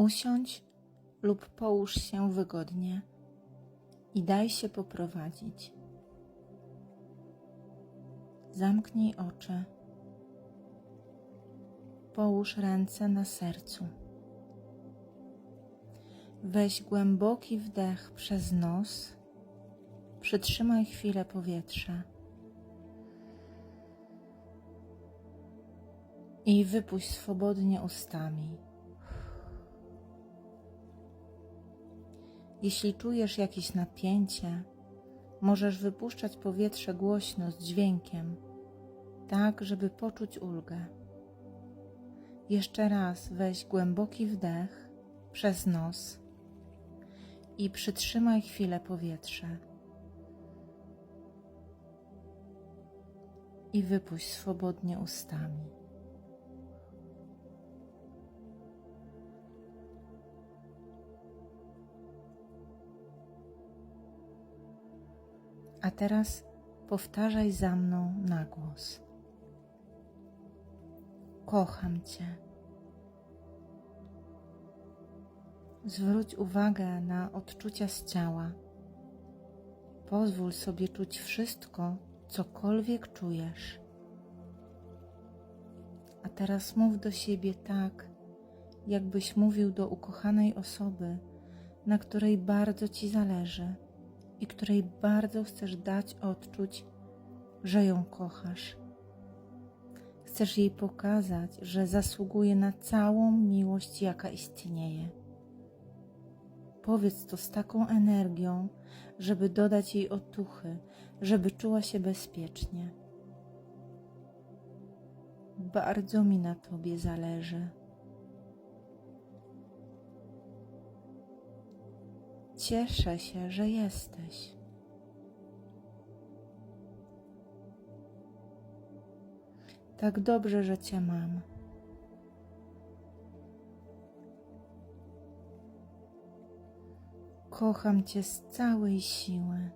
Usiądź lub połóż się wygodnie i daj się poprowadzić. Zamknij oczy. Połóż ręce na sercu. Weź głęboki wdech przez nos. Przytrzymaj chwilę powietrze. I wypuść swobodnie ustami. Jeśli czujesz jakieś napięcie, możesz wypuszczać powietrze głośno z dźwiękiem, tak żeby poczuć ulgę. Jeszcze raz weź głęboki wdech przez nos i przytrzymaj chwilę powietrze. I wypuść swobodnie ustami. A teraz powtarzaj za mną na głos. Kocham Cię. Zwróć uwagę na odczucia z ciała. Pozwól sobie czuć wszystko, cokolwiek czujesz. A teraz mów do siebie tak, jakbyś mówił do ukochanej osoby, na której bardzo Ci zależy i której bardzo chcesz dać odczuć, że ją kochasz. Chcesz jej pokazać, że zasługuje na całą miłość, jaka istnieje. Powiedz to z taką energią, żeby dodać jej otuchy, żeby czuła się bezpiecznie. Bardzo mi na Tobie zależy. Cieszę się, że jesteś. Tak dobrze, że Cię mam. Kocham Cię z całej siły.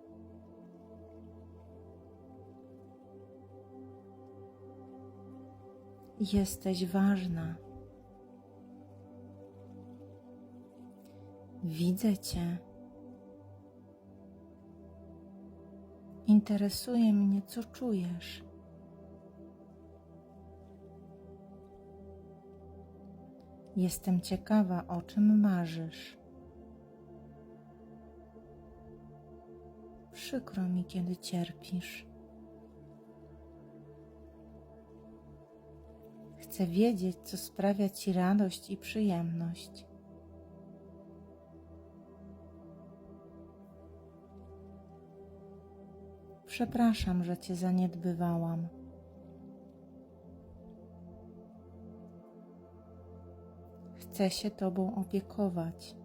Jesteś ważna. Widzę Cię. Interesuje mnie, co czujesz. Jestem ciekawa, o czym marzysz. Przykro mi, kiedy cierpisz. Chcę wiedzieć, co sprawia ci radość i przyjemność. Przepraszam, że cię zaniedbywałam. Chcę się tobą opiekować.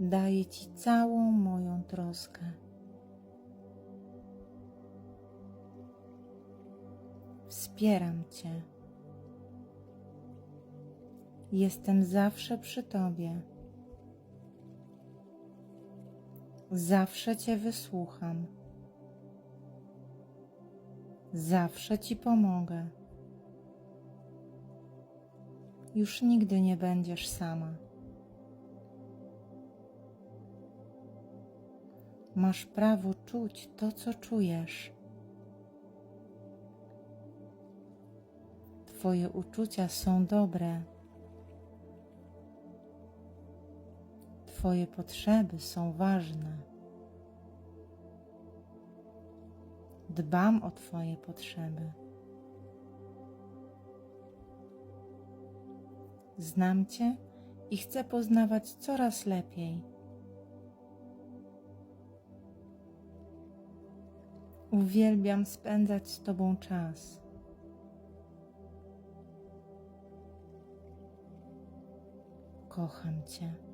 Daję ci całą moją troskę. Wspieram cię. Jestem zawsze przy tobie. Zawsze Cię wysłucham. Zawsze Ci pomogę. Już nigdy nie będziesz sama. Masz prawo czuć to, co czujesz. Twoje uczucia są dobre. Twoje potrzeby są ważne. Dbam o Twoje potrzeby. Znam Cię i chcę poznawać coraz lepiej. Uwielbiam spędzać z Tobą czas. Kocham Cię.